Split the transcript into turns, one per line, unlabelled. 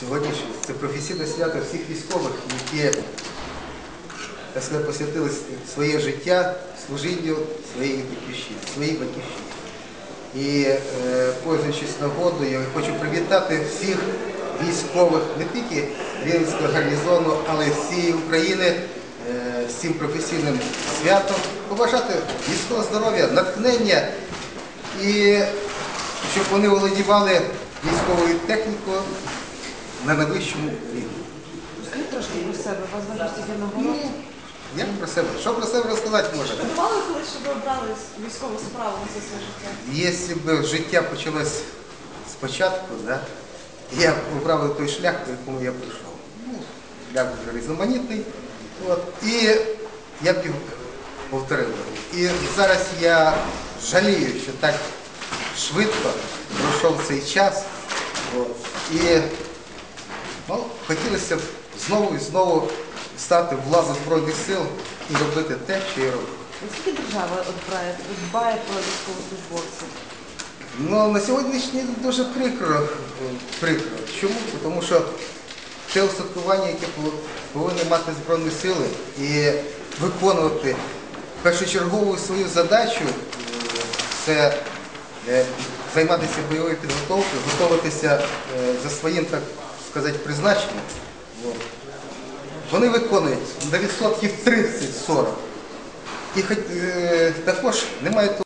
Сьогоднішнє це професійне свято всіх військових, які посвятили своє життя служінню своєї батьківщини, своїй батьківщині. І е, пользуючись нагодою, я хочу привітати всіх військових, не тільки Рівненського гарнізону, але й всієї України е, з цим професійним святом, побажати військового здоров'я, натхнення і щоб вони володівали військовою технікою на найвищому рівні.
Скажіть трошки про себе, вас багато стільки нагород.
Ну, як про себе? Що про себе розказати можна?
Думали колись, що ви обрали військову справу на це своє життя?
Якщо б життя почалось спочатку, да, я б обрав той шлях, по якому я прийшов. Ну, шлях дуже різноманітний. От, і я б його повторив. І зараз я жалію, що так швидко пройшов цей час. От, і ну, хотілося б знову і знову стати в лаву Збройних сил і робити те, що я роблю.
Наскільки держава дбає, дбає про військовослужбовців?
Ну, на сьогоднішній день дуже прикро. прикро. Чому? Тому що те устаткування, яке пов- повинні мати Збройні сили і виконувати першочергову свою задачу, е, це е, займатися бойовою підготовкою, готуватися е, за своїм, так сказати, призначенням. Вони виконують на відсотків 30-40. І е, також немає